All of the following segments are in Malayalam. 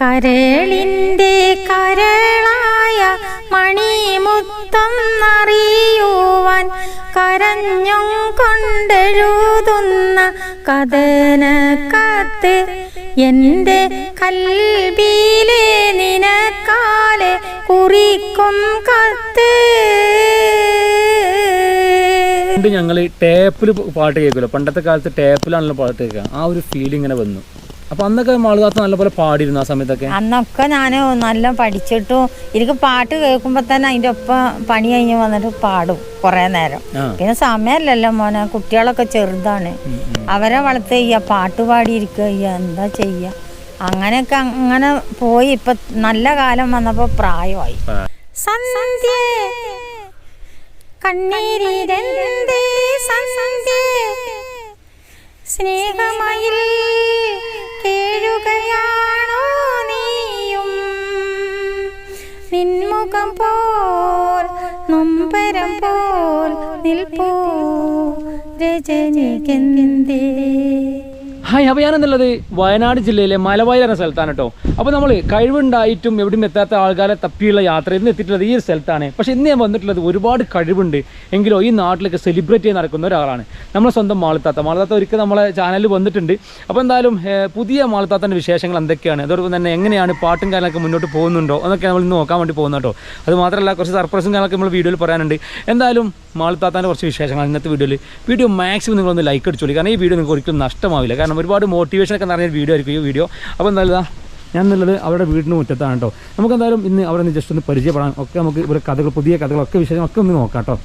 കരളിന്റെ കരളായ മണിമുത്തം അറിയുവാൻ കരഞ്ഞും കൊണ്ടെഴുതുന്ന കഥന കത്ത് എന്റെ കൽബിലെ നിനക്കാലെ കുറിക്കും കത്ത്. ഞങ്ങൾ ടേപ്പിൽ പാട്ട് കേൾക്കുമല്ലോ പണ്ടത്തെ കാലത്ത് ടേപ്പിലാണല്ലോ പാട്ട് കേൾക്കുക. ആ ഒരു ഫീൽ ഇങ്ങനെ വന്നു. അപ്പൊ അന്നൊക്കെ മാളുകാത്ത നല്ലപോലെ പാടിയിരുന്നു ആ സമയത്തൊക്കെ? അന്നൊക്കെ ഞാൻ നല്ല പഠിച്ചിട്ടും. എനിക്ക് പാട്ട് കേൾക്കുമ്പോൾ തന്നെ അതിന്റെ ഒപ്പം പണി കഴിഞ്ഞ് വന്നിട്ട് പാടും കുറേ നേരം. പിന്നെ സമയമല്ലല്ലോ മോനെ കുട്ടികളൊക്കെ ചെറുതാണ്. അവരെ വളർത്ത് ചെയ്യുക പാട്ട് പാടിയിരിക്കുക എന്താ ചെയ്യുക. അങ്ങനെയൊക്കെ അങ്ങനെ പോയി. ഇപ്പൊ നല്ല കാലം വന്നപ്പോൾ പ്രായമായി. സന്ധ്യ. കണ്ണീരിരന്തേ സന്ധ്യ? സ്നേഹമയിൽ കേഴുകയാണോ നീയും? നിൻമുഖം പോൽ നൊമ്പരം പോൽ നിൽപ്പൂ രജനികന്തേ. ഹായ് അപ്പോൾ ഞാനെന്നുള്ളത് വയനാട് ജില്ലയിലെ മലവായി എന്ന സ്ഥലത്താണ് കേട്ടോ അപ്പോൾ നമ്മൾ കഴിവുണ്ടായിട്ടും എവിടെയും എത്താത്ത ആൾക്കാരെ തപ്പിയുള്ള യാത്ര ഇന്ന് എത്തിയിട്ടുള്ളത് ഈ ഒരു സ്ഥലത്താണ്. പക്ഷേ ഇന്ന് ഞാൻ വന്നിട്ടുള്ളത് ഒരുപാട് കഴിവുണ്ട്. എങ്കിലും ഈ നാട്ടിലൊക്കെ സെലിബ്രേറ്റ് ചെയ്യാൻ നടക്കുന്ന ഒരാളാണ്. നമ്മളെ സ്വന്തം മാളത്താത്ത. മാളത്താത്ത ഒരിക്കൽ നമ്മളെ ചാനലിൽ വന്നിട്ടുണ്ട്. അപ്പോൾ എന്തായാലും പുതിയ മാളത്താത്തന്റെ വിശേഷങ്ങൾ എന്തൊക്കെയാണ്? അതോടൊപ്പം തന്നെ എങ്ങനെയാണ് പാട്ടും കാര്യങ്ങളൊക്കെ മുന്നോട്ട് പോകുന്നുണ്ടോ? എന്നൊക്കെ നമ്മൾ ഇന്ന് നോക്കാൻ വേണ്ടി പോകുന്നു കേട്ടോ അത് മാത്രമല്ല കുറച്ച് സർപ്രൈസും കാര്യങ്ങളൊക്കെ നമ്മൾ വീഡിയോയിൽ പറയാനുണ്ട്. എന്തായാലും മാളത്താത്താന്റെ കുറച്ച് വിശേഷങ്ങൾ ഇന്നത്തെ വീഡിയോയിൽ വീഡിയോ മാക്സിമം നിങ്ങളൊന്ന് ലൈക്ക് അടിച്ചോളി. കാരണം ഈ വീഡിയോ നിങ്ങൾക്ക് ഒരിക്കലും നഷ്ടമാവില്ല. കാരണം ഒരുപാട് മോട്ടിവേഷൻ ഒക്കെ നിറഞ്ഞ വീഡിയോ ആയിരിക്കും ഈ വീഡിയോ അപ്പോൾ എന്തായാലും ഞാൻ എന്നുള്ളത് അവരുടെ വീടിന് മുറ്റത്താണ് കേട്ടോ. നമുക്ക് എന്തായാലും ഇന്ന് അവിടെ നിന്ന് ജസ്റ്റ് ഒന്ന് പരിചയപ്പെടാം ഒക്കെ നമുക്ക് ഇവിടെ കഥകൾ പുതിയ കഥകളൊക്കെ ഒക്കെ ഒന്ന് നോക്കാം കേട്ടോ.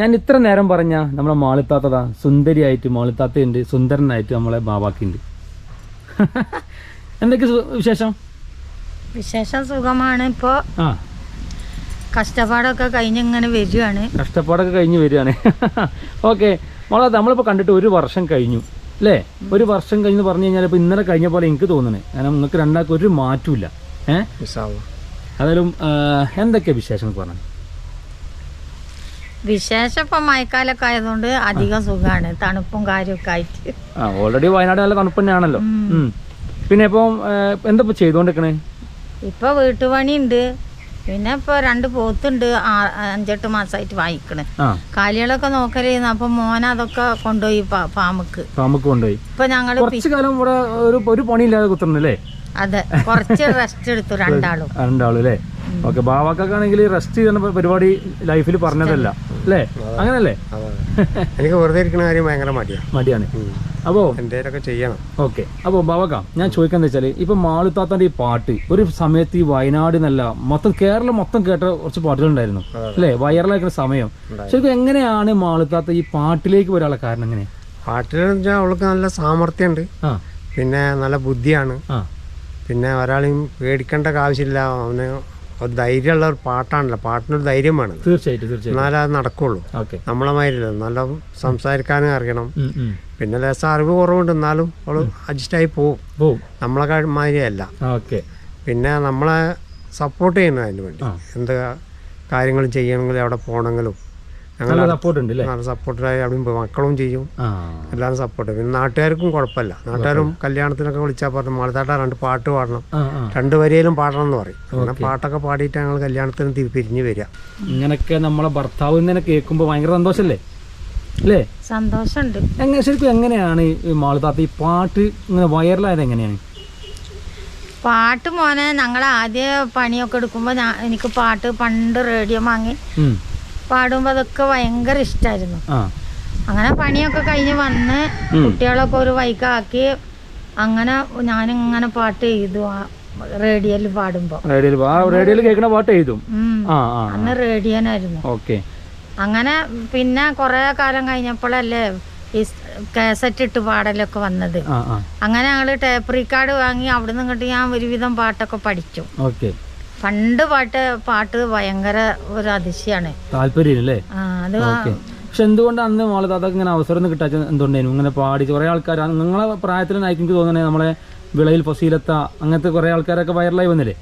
ഞാൻ ഇത്ര നേരം പറഞ്ഞ നമ്മളെ മാളിത്താത്തതാ സുന്ദരിയായിട്ട് മാളിത്താത്തയുണ്ട് സുന്ദരനായിട്ട് നമ്മളെ ബാബാക്കുണ്ട് എന്തൊക്കെ വിശേഷം? വിശേഷം സുഖമാണ്. ഇപ്പോ കഷ്ടപ്പാടൊക്കെ കഴിഞ്ഞ് ഇങ്ങനെ വരികയാണ്. കഷ്ടപ്പാടൊക്കെ കഴിഞ്ഞ് വരികയാണ്. ഓക്കെ മോളെ നമ്മളിപ്പോൾ കണ്ടിട്ട് ഒരു വർഷം കഴിഞ്ഞു. അല്ലേ ഒരു വർഷം കഴിഞ്ഞ് പറഞ്ഞു കഴിഞ്ഞാൽ ഇപ്പോൾ ഇന്നലെ കഴിഞ്ഞ പോലെ എനിക്ക് തോന്നുന്നത് കാരണം നിങ്ങൾക്ക് രണ്ടാൾക്കും ഒരു മാറ്റമില്ല ഏഹ് അതായാലും ആ, എന്തൊക്കെയാ വിശേഷങ്ങൾ പറഞ്ഞു? വിശേഷം ഇപ്പം മഴക്കാലൊക്കെ ആയതുകൊണ്ട് അധികം സുഖമാണ് തണുപ്പും കാര്യമൊക്കെ ആയിട്ട്. ആ ഓൾറെഡി വയനാട് നല്ല തണുപ്പ് തന്നെയാണല്ലോ പിന്നെ ഇപ്പം എന്താ ചെയ്തോണ്ടിരിക്കണേ? ചെയ്തുകൊണ്ടിരിക്കണേ ഇപ്പൊ വീട്ടുപണി ഉണ്ട് പിന്നെ ഇപ്പൊ രണ്ട് പോത്തുണ്ട് അഞ്ചെട്ട് മാസമായിട്ട് വാങ്ങിക്കണ്. ആ. കാലികളൊക്കെ നോക്കലായിരുന്നു അപ്പൊ മോന അതൊക്കെ കൊണ്ടുപോയി പാമ്പക്ക് ഫാമുക്ക്. കൊണ്ടുപോയി. ഇപ്പൊ ഞങ്ങൾ കുറച്ചു കാലം ഇവിടെ ഒരു ഒരു പണിയില്ലാതെ കുത്തണല്ലേ അതെ കുറച്ച് റെസ്റ്റ് എടുത്തു രണ്ടാളും. രണ്ടാളും അല്ലേ ഓക്കെ ബാവാക്കാണെങ്കിൽ റെസ്റ്റ് ചെയ്യുന്ന പരിപാടി ലൈഫിൽ പറഞ്ഞതല്ല. അല്ലേ? അങ്ങനല്ലേ? എനിക്ക് വെറുതെ ഇരിക്കുന്ന കാര്യം ഭയങ്കര മടിയാണ്. മടിയാണ് അപ്പോൾ ചെയ്യണം. ഓക്കെ. അപ്പോൾ ബാബക്ക ഞാൻ ചോദിക്കാൻ വെച്ചാൽ ഇപ്പൊ മാളുത്താത്തന്റെ ഈ പാട്ട് ഒരു സമയത്ത് ഈ വയനാട് എന്നല്ല മൊത്തം കേരളം മൊത്തം കേട്ട കുറച്ച് പാട്ടുകളുണ്ടായിരുന്നു. അല്ലേ? വൈറലാക്കുന്ന സമയം. ശരിക്കും എങ്ങനെയാണ് മാളുത്താത്ത ഈ പാട്ടിലേക്ക് വരാനുള്ള കാരണം എങ്ങനെ പാട്ടിലെന്ന് വെച്ചാൽ അവൾക്ക് നല്ല സാമർഥ്യമുണ്ട് പിന്നെ നല്ല ബുദ്ധിയാണ്. പിന്നെ ഒരാളെയും പേടിക്കേണ്ട ആവശ്യമില്ല അവന് ഒരു ധൈര്യമുള്ള ഒരു പാട്ടാണല്ലോ. പാട്ടിനൊരു ധൈര്യം വേണം തീർച്ചയായിട്ടും തീർച്ചയായിട്ടും. എന്നാലേ അത് നടക്കുള്ളൂ. നമ്മളെ മാതിരില്ല നല്ല സംസാരിക്കാനും അറിയണം. പിന്നെ ലേശം അറിവ് കുറവുണ്ട്. എന്നാലും അവൾ അഡ്ജസ്റ്റ് ആയി പോവും. നമ്മളെ മാതിരിയല്ല. പിന്നെ നമ്മളെ സപ്പോർട്ട് ചെയ്യണം അതിന് വേണ്ടി എന്താ കാര്യങ്ങളും ചെയ്യണമെങ്കിലും എവിടെ പോകണമെങ്കിലും നല്ല സപ്പോർട്ട് ഉണ്ട് നല്ല സപ്പോർട്ടായി അവിടെ പോയി. മക്കളും ചെയ്യും. ആ. എല്ലാവരും സപ്പോർട്ട്. പിന്നെ നാട്ടുകാർക്കും കുഴപ്പമില്ല. നാട്ടുകാരും കല്യാണത്തിനൊക്കെ വിളിച്ചാൽ പറഞ്ഞു മാളത്താട്ട രണ്ട് പാട്ട് പാടണം. രണ്ട് വരിയിലും പാടണം എന്ന് പറയും. അങ്ങനെ പാട്ടൊക്കെ പാടിയിട്ട് ഞങ്ങൾ കല്യാണത്തിന് പിരിഞ്ഞു വരിക. ഇങ്ങനൊക്കെ നമ്മളെ ഭർത്താവ് ഇങ്ങനെ കേൾക്കുമ്പോൾ ഭയങ്കര സന്തോഷല്ലേ? അല്ലേ? സന്തോഷമുണ്ട്. എങ്ങനെ ശരിക്കും എങ്ങനെയാണ് ഈ മാളത്താത്ത ഈ പാട്ട് ഇങ്ങനെ വൈറലായത് എങ്ങനെയാണ്? പാട്ട് മോനെ ഞങ്ങൾ ആദ്യ പണിയൊക്കെ എടുക്കുമ്പോൾ ഞാൻ എനിക്ക് പാട്ട് പണ്ട് റേഡിയോ വാങ്ങി. പാടുമ്പോൾ അതൊക്കെ ഭയങ്കര ഇഷ്ടമായിരുന്നു ആ. അങ്ങനെ പണിയൊക്കെ കഴിഞ്ഞ് വന്ന്. കുട്ടികളൊക്കെ ഒരു വൈക്കാക്കി അങ്ങനെ ഞാനിങ്ങനെ പാട്ട് എഴുതു റേഡിയോയിൽ പാടുമ്പോ. റേഡിയോയിൽ കേൾക്കുന്ന പാട്ട് എഴുതും. അന്ന് റേഡിയോനായിരുന്നു. ഓക്കെ. അങ്ങനെ പിന്നെ കുറേ കാലം കഴിഞ്ഞപ്പോഴല്ലേ ഈ കാസറ്റ് ഇട്ട് പാടലൊക്കെ വന്നത്. അങ്ങനെ ഞങ്ങൾ ടേപ്പ് റീക്കാർഡ് വാങ്ങി അവിടെ നിന്ന് ഇങ്ങോട്ട് ഞാൻ ഒരുവിധം പാട്ടൊക്കെ പഠിച്ചു. ഓക്കെ. പണ്ട് പാട്ട് പാട്ട് ഭയങ്കര ഒരു അതിശയാണ്. താല്പര്യം അല്ലേ ആ അത് പക്ഷെ എന്തുകൊണ്ട് അന്ന് മാളുതാത്ത ഇങ്ങനെ അവസരം ഒന്നും കിട്ടാച്ച എന്തുകൊണ്ടായിരുന്നു? ഇങ്ങനെ പാടി കുറേ ആൾക്കാർ നിങ്ങളെ പ്രായത്തിലായിരിക്കും എനിക്ക് തോന്നുന്നത് നമ്മളെ വിളയിൽ ഫസീലത്ത അങ്ങനത്തെ കുറേ ആൾക്കാരൊക്കെ വൈറലായി വന്നില്ലേ?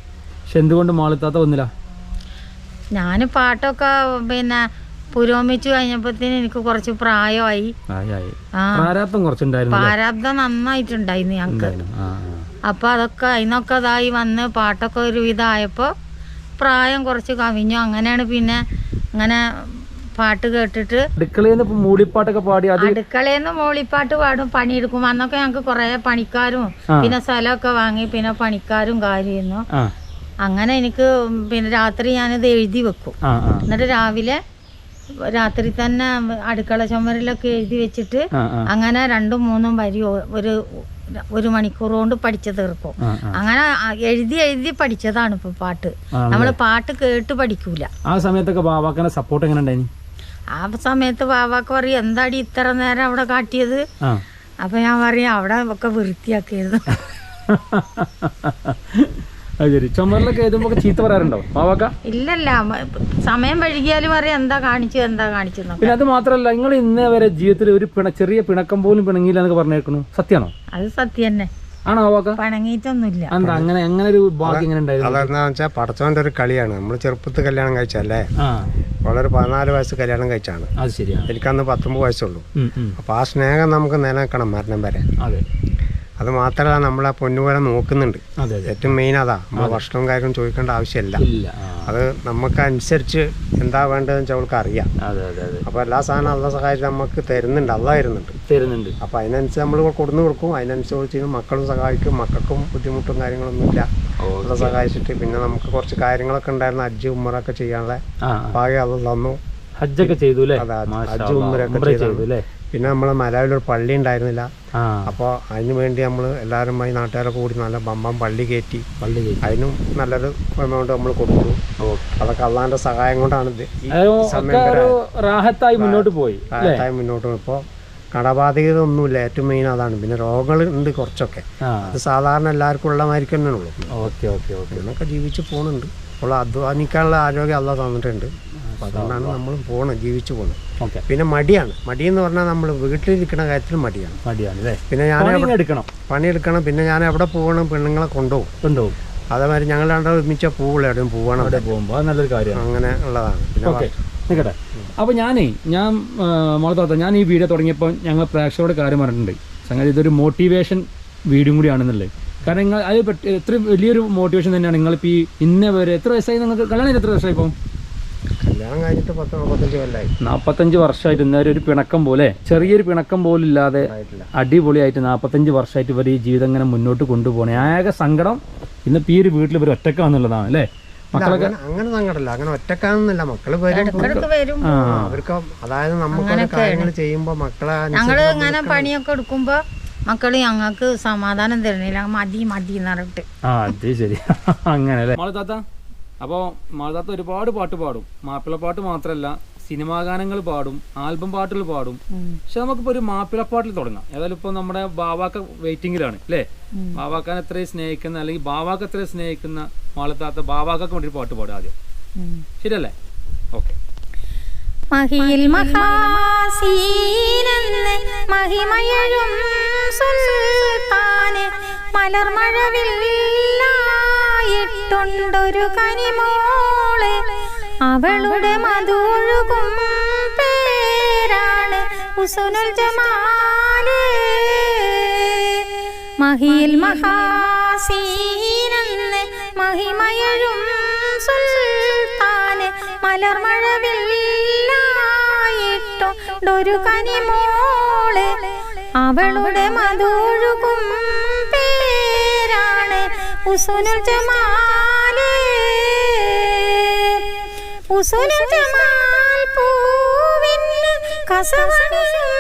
പക്ഷെ എന്തുകൊണ്ട് മാളിത്താത്ത വന്നില്ല? ഞാൻ പാട്ടൊക്കെ പിന്നെ പുരോഗമിച്ചു കഴിഞ്ഞപ്പോഴത്തേന് എനിക്ക് കുറച്ച് പ്രായമായി. പ്രാരാബ്ദം കുറച്ചുണ്ടായിരുന്നു? പ്രാരാബ്ദം നന്നായിട്ടുണ്ടായിരുന്നു ഞങ്ങൾക്ക്. അപ്പോൾ അതൊക്കെ അതിനൊക്കെ ഇതായി വന്ന് പാട്ടൊക്കെ ഒരു ഇതായപ്പോൾ പ്രായം കുറച്ച് കവിഞ്ഞു. അങ്ങനെയാണ് പിന്നെ ഇങ്ങനെ പാട്ട് കേട്ടിട്ട് അടുക്കളയിൽ നിന്ന് മൂളിപ്പാട്ടൊക്കെ പാടി നിന്ന് മൂളിപ്പാട്ട് പാടും പണിയെടുക്കും. അന്നൊക്കെ ഞങ്ങൾക്ക് കുറേ പണിക്കാരും പിന്നെ സ്ഥലമൊക്കെ വാങ്ങി പിന്നെ പണിക്കാരും കാര്യമായിരുന്നു അങ്ങനെ എനിക്ക് പിന്നെ രാത്രി ഞാനിത് എഴുതി വെക്കും. എന്നിട്ട് രാവിലെ രാത്രി തന്നെ അടുക്കള ചുമരിലൊക്കെ എഴുതി വെച്ചിട്ട് അങ്ങനെ രണ്ടും മൂന്നും വരി ഒരു ഒരു മണിക്കൂർ കൊണ്ട് പഠിച്ചു തീർക്കും. അങ്ങനെ എഴുതി എഴുതി പഠിച്ചതാണ് ഇപ്പൊ പാട്ട്? നമ്മൾ പാട്ട് കേട്ട് പഠിക്കൂല. ആ സമയത്തൊക്കെ ബാബാക്കന്റെ സപ്പോർട്ട് എങ്ങനെ ആ സമയത്ത് ബാബാക്ക് പറയും എന്താടി ഇത്ര നേരം അവിടെ കാട്ടിയത്? അപ്പൊ ഞാൻ പറയും അവിടെ ഒക്കെ വൃത്തിയാക്കിയത് അത് ശരി. ചുമരിലൊക്കെ എഴുതുമ്പോ ചീത്ത പറയാറുണ്ടോ? മാവാക്ക ഇല്ലല്ല. സമയം വഴുകിയാലും അറിയാം എന്താ കാണിച്ചു എന്താ കാണിച്ചു പിന്നെ അത് മാത്രല്ല നിങ്ങൾ ഇന്നേ വരെ ജീവിതത്തിൽ ഒരു പിണ ചെറിയ പിണക്കം പോലും പിണങ്ങിയില്ല എന്നൊക്കെ പറഞ്ഞേക്കണു. സത്യമാണോ അത് സത്യം തന്നെ ആണോ ബാബാക്ക പണങ്ങിയിട്ടൊന്നുമില്ല. എന്താ അങ്ങനെ അങ്ങനെ ഒരു ഭാഗ്യം ഇങ്ങനെ ഉണ്ടായിരുന്നു? അതെന്താ വെച്ചാൽ പടച്ചവന്റെ ഒരു കളിയാണ്. നമ്മൾ ചെറുപ്പത്തിൽ കല്യാണം കഴിച്ചല്ലേ വളരെ പതിനാല് വയസ്സ് കല്യാണം കഴിച്ചാണ്. എനിക്കന്ന് പത്തൊമ്പത് വയസ്സുള്ളൂ. അപ്പോൾ ആ സ്നേഹം നമുക്ക് നിലനിൽക്കണം മരണം വരെ. അതെ അത് മാത്രമല്ല നമ്മളെ പൊന്നുപോലെ നോക്കുന്നുണ്ട്. അതെ അതെ. ഏറ്റവും മെയിൻ അതാ. നമ്മൾ ഭക്ഷണവും കാര്യവും ചോദിക്കേണ്ട ആവശ്യമില്ല. അത് നമുക്ക് അനുസരിച്ച് എന്താ വേണ്ടതെന്ന് വെച്ചാൽ അവൾക്ക് അറിയാം. അപ്പൊ അതെ അതെ. എല്ലാ സാധനം അള്ള സഹായിച്ച് നമുക്ക് തരുന്നുണ്ട് അള്ള തരുന്നുണ്ട്. തരുന്നുണ്ട്. അപ്പൊ അതിനനുസരിച്ച് നമ്മൾ കൊടുന്നു കൊടുക്കും. അതിനനുസരിച്ച് മക്കളും സഹായിക്കും. മക്കൾക്കും ബുദ്ധിമുട്ടും കാര്യങ്ങളൊന്നുമില്ല. അള്ള സഹായിച്ചിട്ട് പിന്നെ നമുക്ക് കുറച്ച് കാര്യങ്ങളൊക്കെ ഉണ്ടായിരുന്നു. അജ്ജ് ഉമ്മറൊക്കെ ചെയ്യാനുള്ള. ആ. ഭാഗ്യം അള്ള തന്നു. ഹജ്ജൊക്കെ ചെയ്തു അല്ലേ അജ്ജ് ഹജ്ജ് ഉമ്മറൊക്കെ ചെയ്തു പിന്നെ നമ്മളെ മലയാളിലൊരു പള്ളി ഉണ്ടായിരുന്നില്ല. ആ അപ്പോൾ അതിനു വേണ്ടി നമ്മൾ എല്ലാവരും ആയി നാട്ടുകാരൊക്കെ കൂടി നല്ല ബമ്പം പള്ളി കയറ്റി. പള്ളി കയറ്റി. അതിനും നല്ലൊരു എമൗണ്ട് നമ്മൾ കൊടുത്തു. അതൊക്കെ അള്ളാന്റെ സഹായം കൊണ്ടാണ് ഇത് സമയം ഒക്കെ റാഹത്തായി മുന്നോട്ട് പോയി മുന്നോട്ട് ഇപ്പോൾ കടബാധികത ഒന്നുമില്ല ഏറ്റവും മെയിൻ അതാണ്. പിന്നെ രോഗങ്ങൾ ഉണ്ട് കുറച്ചൊക്കെ. അത് സാധാരണ എല്ലാവർക്കും ഉള്ള മാതിരി തന്നെ ഉള്ളൂ. Okay okay okay. എന്നൊക്കെ ജീവിച്ച് പോകുന്നുണ്ട് അപ്പോൾ അധ്വാനിക്കാനുള്ള ആരോഗ്യം അല്ല തന്നിട്ടുണ്ട്. അപ്പോൾ അതുകൊണ്ടാണ് നമ്മൾ പോകണം ജീവിച്ചു പോകണം ഓക്കെ. പിന്നെ മടിയാണ്. മടി എന്ന് പറഞ്ഞാൽ നമ്മൾ വീട്ടിലിരിക്കുന്ന കാര്യത്തിൽ മടിയാണ്. മടിയാണ് അല്ലേ? പിന്നെ ഞാൻ എടുക്കണം പണിയെടുക്കണം. പിന്നെ ഞാൻ എവിടെ പോകണം പെണ്ണുങ്ങളെ കൊണ്ടുപോകും. കൊണ്ടുപോകും. അതേമാതിരി ഞങ്ങൾ രണ്ടാ ഒരുമിച്ച പോവുള്ളൂ എവിടെയും പോകണം അവിടെ പോകുമ്പോൾ അത് നല്ലൊരു കാര്യമാണ്. അങ്ങനെ ഉള്ളതാണ്. പിന്നെ ഓക്കെ. നിൽക്കട്ടെ അപ്പോൾ ഞാനേ ഞാൻ മോളത്താത്ത ഞാൻ ഈ വീഡിയോ തുടങ്ങിയപ്പോൾ ഞങ്ങൾ പ്രേക്ഷകരോട് കാര്യം പറഞ്ഞിട്ടുണ്ട്. സംഗതി ഇതൊരു മോട്ടിവേഷൻ വീഡിയോ കൂടിയാണെന്നുള്ളത്. കാരണം നിങ്ങൾ അത് എത്ര വലിയൊരു മോട്ടിവേഷൻ തന്നെയാണ്. നിങ്ങളിപ്പോൾ ഈ ഇന്ന വരെ എത്ര വയസ്സായി? നിങ്ങൾക്ക് കല്യാണം എത്ര വർഷമായി ഇപ്പം? കല്യാണം കഴിഞ്ഞിട്ട് പത്ത് നാൽപ്പത്തഞ്ച് കൊല്ലായി. നാൽപ്പത്തഞ്ച് വർഷമായിട്ട് ഇന്നേരം ഒരു പിണക്കം പോലെ ചെറിയൊരു പിണക്കം പോലും ഇല്ലാതെ അടിപൊളിയായിട്ട് നാൽപ്പത്തഞ്ച് വർഷമായിട്ട് ഇവർ ഈ ജീവിതം ഇങ്ങനെ മുന്നോട്ട് കൊണ്ടുപോകണേ ആകെ സങ്കടം ഇന്ന് ഈ ഒരു വീട്ടിൽ ഇവർ ഒറ്റക്കാന്നുള്ളതാണ് അല്ലേ? മക്കളൊക്കെ അങ്ങനെ സങ്കടമല്ല. അങ്ങനെ ഒറ്റക്കാണെന്നില്ല. മക്കൾ വരും. അവർക്ക് അതായത് നമ്മൾ കാര്യങ്ങൾ ചെയ്യുമ്പോൾ മക്കളെ ഞങ്ങൾ ഇങ്ങനെ പണിയൊക്കെ എടുക്കുമ്പോ മക്കൾ ഞങ്ങൾക്ക് സമാധാനം തരണില്ല മതി മതി എന്ന് പറഞ്ഞിട്ട്. ആ അത് ശരി. അങ്ങനെ മാളത്താത്ത അപ്പോൾ മാളത്താത്ത ഒരുപാട് പാട്ട് പാടും. മാപ്പിള പാട്ട് മാത്രമല്ല സിനിമാ ഗാനങ്ങൾ പാടും ആൽബം പാട്ടുകൾ പാടും. പക്ഷെ നമുക്കിപ്പോൾ ഒരു മാപ്പിളപ്പാട്ടിൽ തുടങ്ങാം. ഏതായാലും ഇപ്പോൾ നമ്മുടെ ബാവാക്ക വെയിറ്റിംഗിലാണ് അല്ലേ? ബാവാക്കാൻ എത്രയും സ്നേഹിക്കുന്ന അല്ലെങ്കിൽ ബാവാക്ക എത്രയും സ്നേഹിക്കുന്ന മാളത്താത്ത ബാവാക്കൊക്കെ വേണ്ടി ഒരു പാട്ട് പാടും ആദ്യം. ശരിയല്ലേ? മഹിയിൽ മഹാസീനെന്ന് മഹിമയഴും സുൽത്താന് മലർമഴവില്ലായിട്ടുണ്ടൊരു കനിമോൾ. അവളുടെ മധുഴുകും പേരാണ് ഉസുനുൽ ജമാൽ. മഹിയിൽ മഹാസീനെന്ന് മഹിമയഴും സുൽത്താന് മലർമഴവില്ലായിട്ടുണ്ടൊരു കനിമോൾ അവളുടെ മധുഴുകും പേരാണ് ഉസുനുൽ ജമാൽ ഉസുനുൽ ജമാൽ പൂവിന് കസവണിയും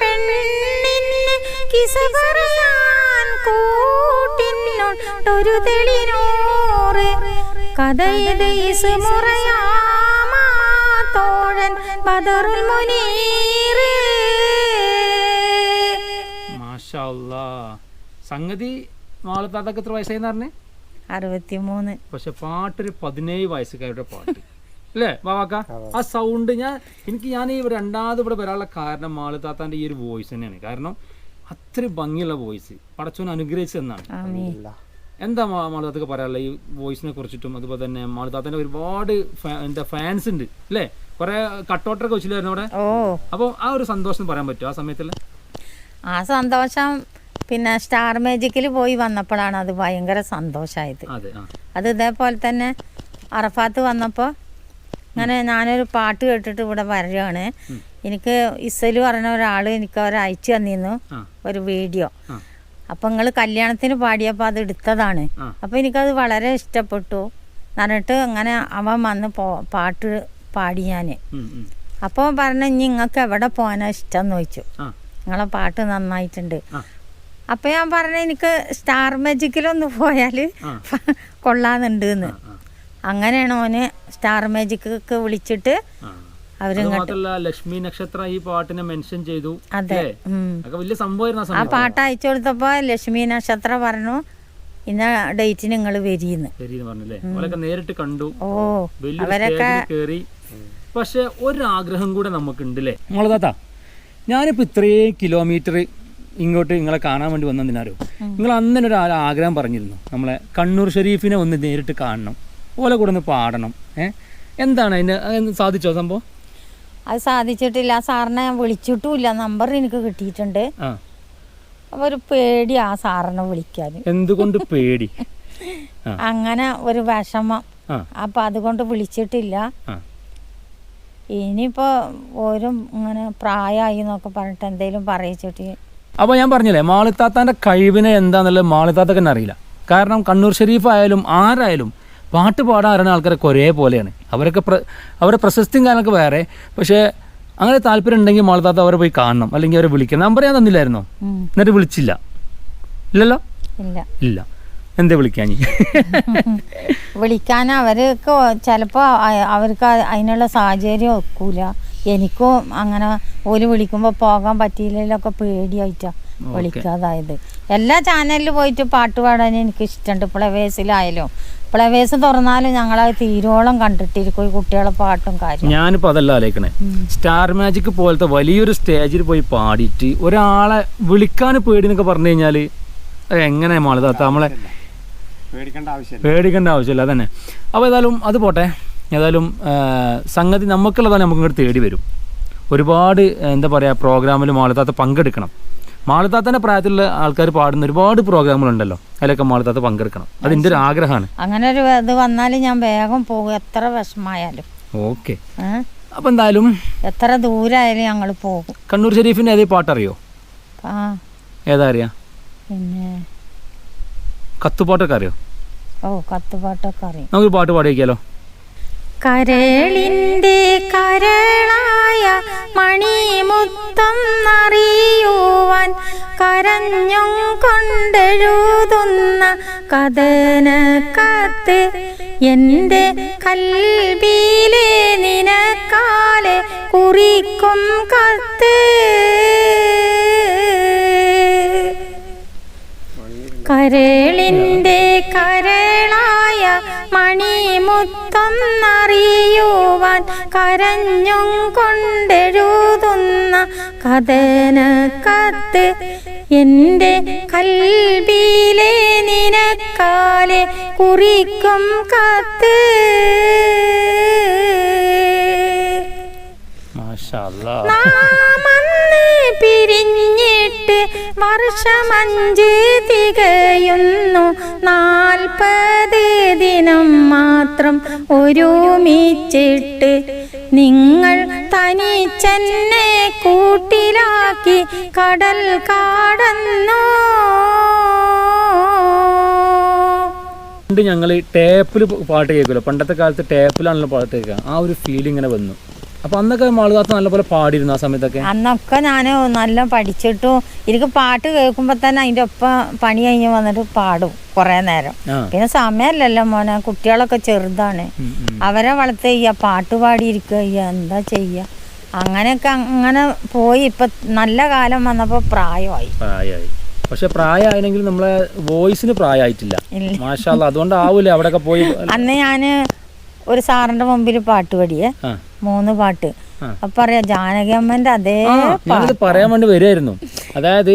പെണ്ണിന് കിസ പറയാൻ കൂട്ടിനൊട്ടൊരു തെളിനോറ് കഥയത് ഇസുമുറയാമാ തോഴൻ ബദറുൽ അല്ലാ. സംഗതി മാളത്താത്തക്ക് എത്ര വയസ്സായിന്ന് പറഞ്ഞേ അറുപത്തിമൂന്ന്. പക്ഷെ പാട്ടൊരു പതിനേഴ് വയസ്സുകാരുടെ പാട്ട്. അല്ലേ വാവാക്ക? ആ സൗണ്ട് ഞാൻ എനിക്ക് ഞാൻ ഈ രണ്ടാമത് ഇവിടെ വരാനുള്ള കാരണം മാൾ താത്താന്റെ ഈ ഒരു വോയിസ് തന്നെയാണ്. കാരണം അത്ര ഭംഗിയുള്ള വോയിസ് പടച്ചോൻ അനുഗ്രഹിച്ചെന്നാണ് എന്താ മാളിതാത്തക്ക് പറയാനുള്ള? ഈ വോയിസിനെ കുറിച്ചിട്ടും അതുപോലെ തന്നെ മാളിതാത്തന്റെ ഒരുപാട് എന്താ ഫാൻസ് ഉണ്ട് അല്ലേ? കുറെ കട്ടോട്ടൊക്കെ വെച്ചില്ലായിരുന്നു അവിടെ? അപ്പൊ അപ്പോൾ ആ ഒരു സന്തോഷം പറയാൻ പറ്റുമോ ആ സമയത്തിൽ ആ സന്തോഷം പിന്നെ സ്റ്റാർ മാജിക്കിൽ പോയി വന്നപ്പോഴാണ് അത് ഭയങ്കര സന്തോഷമായത് അതെ ഇതേപോലെ തന്നെ അറഫാത്ത് വന്നപ്പോൾ അങ്ങനെ ഞാനൊരു പാട്ട് കേട്ടിട്ട് ഇവിടെ വരികയാണ്. എനിക്ക് ഇസലു പറഞ്ഞ ഒരാൾ എനിക്ക് അവർ അയച്ചു തന്നിരുന്നു ഒരു വീഡിയോ. അപ്പം നിങ്ങൾ കല്യാണത്തിന് പാടിയപ്പോൾ അത് എടുത്തതാണ്. അപ്പൊ എനിക്കത് വളരെ ഇഷ്ടപ്പെട്ടു. എന്നിട്ട് അങ്ങനെ അവൻ വന്ന് പോ പാട്ട് പാടി ഞാൻ. അപ്പോൾ പറഞ്ഞ ഇനി നിങ്ങൾക്ക് എവിടെ പോകാനാ ഇഷ്ടം എന്ന് ചോദിച്ചു നിങ്ങളെ പാട്ട് നന്നായിട്ടുണ്ട്. അപ്പൊ ഞാൻ പറഞ്ഞ എനിക്ക് സ്റ്റാർ മാജിക്കിലൊന്ന് പോയാൽ. കൊള്ളാന്നുണ്ട് എന്ന് അങ്ങനെയാണ് ഓന് സ്റ്റാർ മാജിക്ക് വിളിച്ചിട്ട് മാത്രല്ല ലക്ഷ്മി നക്ഷത്ര ഈ പാട്ടിനെ മെൻഷൻ ചെയ്തു അതെ. വലിയ സംഭവമായിരുന്നു ആ ആ പാട്ട് അയച്ചു കൊടുത്തപ്പോ ലക്ഷ്മി നക്ഷത്ര പറഞ്ഞു ഇന്ന ഡേറ്റ് നിങ്ങൾ വരിയെന്ന് പറഞ്ഞല്ലേ? നേരിട്ട് കണ്ടു. ഓ കേറി അവരൊക്കെ കയറി പക്ഷെ ഒരാഗ്രഹം കൂടെ നമുക്കുണ്ട് അല്ലേ മോളെ താത്ത ഞാനിപ്പോൾ ഇത്രയും കിലോമീറ്റർ ഇങ്ങോട്ട് നിങ്ങളെ കാണാൻ വേണ്ടി വന്നതിനാരോ നിങ്ങൾ അന്ന് ഒരു ആഗ്രഹം പറഞ്ഞിരുന്നു. നമ്മളെ കണ്ണൂർ ഷെരീഫിനെ ഒന്ന് നേരിട്ട് കാണണം. ഓലെ കൂടെ ഒന്ന് പാടണം. ഏഹ് എന്താണ് അതിന് അതൊന്ന് സാധിച്ചോ സംഭവം? അത് സാധിച്ചിട്ടില്ല. സാറിനെ ഞാൻ വിളിച്ചിട്ടുമില്ല. നമ്പർ എനിക്ക് കിട്ടിയിട്ടുണ്ട്. അപ്പൊ ഒരു പേടി ആ സാറിനെ വിളിക്കാൻ. എന്തുകൊണ്ട് പേടി? അങ്ങനെ ഒരു വിഷമം. അപ്പൊ അപ്പം അതുകൊണ്ട് വിളിച്ചിട്ടില്ല. ഇനിയിപ്പോ ഓരും ഇങ്ങനെ പ്രായമായി എന്നൊക്കെ പറഞ്ഞിട്ട് എന്തേലും പറയിച്ചിട്ട്. അപ്പോൾ ഞാൻ പറഞ്ഞില്ലേ മാളിത്താത്താന്റെ കഴിവിനെ എന്താണെന്നുള്ളത് മാളിത്താത്തക്ക് അറിയില്ല. കാരണം കണ്ണൂർ ഷെരീഫ് ആയാലും ആരായാലും പാട്ട് പാടാൻ അറിയുന്ന ആൾക്കാരൊക്കെ ഒരേപോലെയാണ്. അവരൊക്കെ പ്ര അവരുടെ പ്രശസ്തിയും കാര്യങ്ങളൊക്കെ വേറെ. പക്ഷേ അങ്ങനെ താല്പര്യം ഉണ്ടെങ്കിൽ മാളത്താത്ത അവരെ പോയി കാണണം. അല്ലെങ്കിൽ അവരെ വിളിക്കണം. നമ്പർ ഞാൻ തന്നില്ലായിരുന്നോ? എന്നിട്ട് വിളിച്ചില്ല. ഇല്ലല്ലോ? ഇല്ല. എന്തേ വിളിക്കാൻ വിളിക്കാൻ അവർക്ക് ചിലപ്പോൾ അവർക്ക് അതിനുള്ള സാഹചര്യം ഒക്കൂല. എനിക്കും അങ്ങനെ ഓൽ വിളിക്കുമ്പോൾ പോകാൻ പറ്റിയില്ലൊക്കെ പേടിയായിട്ടാ വിളിക്കാതായത്. എല്ലാ ചാനലിലും പോയിട്ട് പാട്ട് പാടാൻ എനിക്ക് ഇഷ്ടമുണ്ട് ഫ്ലവേഴ്സിലായാലും ഫ്ലവേഴ്സ് തുറന്നാലും ഞങ്ങളത് തീരോളം കണ്ടിട്ടിരിക്കും ഈ കുട്ടികളെ പാട്ടും കാര്യം ഞാനിപ്പോൾ അതല്ല ആലോചിക്കണേ. സ്റ്റാർ മാജിക് പോലത്തെ വലിയൊരു സ്റ്റേജിൽ പോയി പാടിയിട്ട് ഒരാളെ വിളിക്കാൻ പേടി എന്നൊക്കെ പറഞ്ഞു കഴിഞ്ഞാൽ എങ്ങനെ മാളിതാത്ത നമ്മളെ പേടിക്കേണ്ട ആവശ്യമില്ല. പേടിക്കേണ്ട ആവശ്യമില്ല അതന്നെ. അപ്പോൾ ഏതായാലും അത് പോട്ടെ. ഏതായാലും സംഗതി നമുക്കുള്ളതാണ് നമുക്ക് ഇങ്ങോട്ട് തേടി വരും. ഒരുപാട് എന്താ പറയുക പ്രോഗ്രാമിൽ മാളിതാത്ത പങ്കെടുക്കണം. മാളിത്താത്തന്റെ പ്രായത്തിലുള്ള ആൾക്കാർ പാടുന്ന ഒരുപാട് പ്രോഗ്രാമുകളുണ്ടല്ലോ. അതിലൊക്കെ മാളിത്താത്ത പങ്കെടുക്കണം. അതിന്റെ ഒരു ആഗ്രഹമാണ്. അങ്ങനെ ഒരു ഇത് വന്നാൽ ഞാൻ വേഗം പോകും. എത്ര വിഷമായാലും ഓക്കെ. അപ്പൊ എന്തായാലും എത്ര ദൂരമായാലും ഞങ്ങൾ പോകും. കണ്ണൂർ ഷെരീഫിന്റെ ഏതേ പാട്ടറിയോ? ഏതാ അറിയാം? പിന്നെ? കത്തുപാട്ടൊക്കെ അറിയോ? ഓ കത്തുപാട്ടൊക്കെ അറിയാം. നമുക്ക് പാട്ട് പാടി കരളിന്റെ കരളിന്റെ കരളായ മണിമുത്തം അറിയുവാൻ കരഞ്ഞും കൊണ്ടെഴുതുന്ന കഥന കത്ത് എന്റെ കൽബിയിലെ നിനക്കാലെ കുറിക്കും കത്ത്. കരളിന്റെ കരളായ മണിമുത്തൊന്നറിയുവാൻ കരഞ്ഞും കൊണ്ടെഴുതുന്ന കഥന കത്ത് എന്റെ കൽബിലെ നിനക്കാലെ കുറിക്കും കത്ത്. നാമന്ന് പിരിഞ്ഞിട്ട് വർഷമഞ്ച് തികയുന്നു. നാൽപ്പത് ദിനം മാത്രം ഒരുമിച്ചിട്ട് നിങ്ങൾ തനിച്ചെന്നെ കൂട്ടിലാക്കി കടൽ കാടന്നു. ഞങ്ങൾ ടേപ്പിൽ പാട്ട് കേൾക്കുമല്ലോ പണ്ടത്തെ കാലത്ത് ടേപ്പിലാണല്ലോ പാട്ട് കേൾക്കുക. ആ ഒരു ഫീൽ ഇങ്ങനെ വന്നു. അപ്പോൾ അന്നൊക്കെ മാളുകാത്ത നല്ലപോലെ പാടിയിരുന്നു ആ സമയത്തൊക്കെ? അന്നൊക്കെ ഞാൻ നല്ല പഠിച്ചിട്ടും. എനിക്ക് പാട്ട് കേൾക്കുമ്പോൾ തന്നെ അതിന്റെ ഒപ്പം പണി കഴിഞ്ഞ് വന്നിട്ട് പാടും കുറേ നേരം. പിന്നെ സമയമല്ലല്ലോ മോനെ കുട്ടികളൊക്കെ ചെറുതാണ്. അവരെ വളർത്ത ചെയ്യുക പാട്ട് പാടിയിരിക്കുക എന്താ ചെയ്യുക അങ്ങനെയൊക്കെ അങ്ങനെ പോയി. ഇപ്പൊ നല്ല കാലം വന്നപ്പോ പ്രായമായി. പ്രായമായി. പക്ഷെ പ്രായമായെങ്കിൽ നമ്മളെ വോയിസിന് പ്രായമായിട്ടില്ല. മാഷാല്ല അതുകൊണ്ടാവൂലേ അവിടെ പോയി? അന്ന് ഞാൻ ഒരു സാറിന്റെ മുമ്പിൽ പാട്ട് പാടിയേ. മൂന്ന് പാട്ട്. അപ്പൊ പറയാ ജാനകി അമ്മന്റെ അതേ പറയാൻ വേണ്ടി വരുമായിരുന്നു അതായത്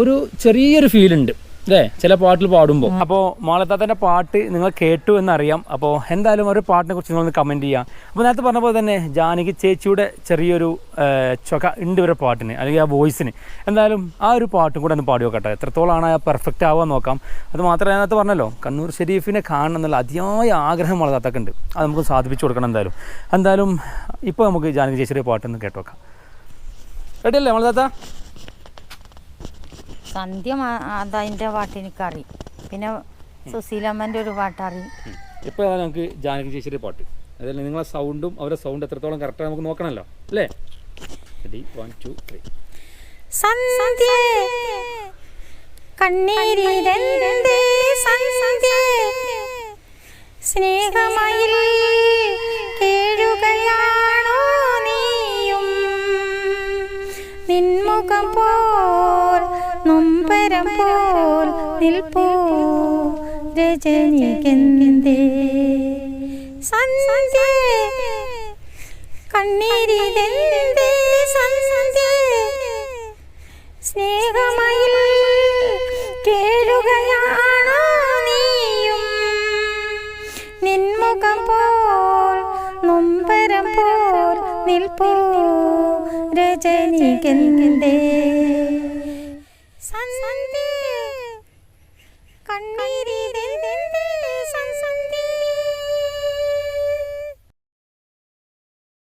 ഒരു ചെറിയൊരു ഫീൽ ഉണ്ട്. അല്ലേ? ചില പാട്ടിൽ പാടുമ്പോൾ അപ്പോൾ മാളത്താത്തന്റെ പാട്ട് നിങ്ങൾ കേട്ടു എന്നറിയാം. അപ്പോൾ എന്തായാലും ഒരു പാട്ടിനെ കുറിച്ച് നിങ്ങളൊന്ന് കമന്റ് ചെയ്യാം. അപ്പോൾ നേരത്തെ പറഞ്ഞ പോലെ തന്നെ ജാനകി ചേച്ചിയുടെ ചെറിയൊരു ചൊക ഉണ്ട് ഒരു പാട്ടിന് അല്ലെങ്കിൽ ആ വോയിസിന്. എന്തായാലും ആ ഒരു പാട്ടും കൂടെ ഒന്ന് പാടി നോക്കട്ടെ എത്രത്തോളമാണ് ആ പെർഫെക്റ്റ് ആവാൻ നോക്കാം. അത് മാത്രമേ അതിനകത്ത് പറഞ്ഞല്ലോ കണ്ണൂർ ഷെരീഫിനെ കാണണം എന്നുള്ള അതിയായ ആഗ്രഹം മാളത്താത്തക്ക് ഉണ്ട്. അത് നമുക്ക് സാധിപ്പിച്ചു കൊടുക്കണം എന്തായാലും. എന്തായാലും ഇപ്പോൾ നമുക്ക് ജാനകി ചേച്ചിയുടെ പാട്ടൊന്ന് കേട്ട് നോക്കാം. റെഡിയല്ലേ മാളത്താത്ത? സന്ധ്യ അതിന്റെ അതതിന്റെ പാട്ട് എനിക്കറിയും പിന്നെ സുശീലമ്മന്റെ ഒരു പാട്ടറിയും ഏതായാലും നമുക്ക് ജാനകി ചേച്ചിയുടെ പാട്ട്. അതല്ല നിങ്ങളെ സൗണ്ടും അവരുടെ സൗണ്ട് എത്രത്തോളം കറക്റ്റാണ് നമുക്ക് നോക്കണല്ലോ. അല്ലേ? റെഡി വൺ ടു ത്രീ സന്ധ്യ കണ്ണീരിരന്തേ സന്ധ്യ? സ്നേഹമയിൽ കേഴുകയാണോ നീയും? നിൻമുഖം പോൽ നൊമ്പരം പോൽ നിൽപ്പോ. രജനികന്തേ സ്നേഹമയിൽ കേളുകയാണോ നീയും? നിൻമുഖം പോൽ നൊമ്പരം പോൽ നിൽപ്പോ.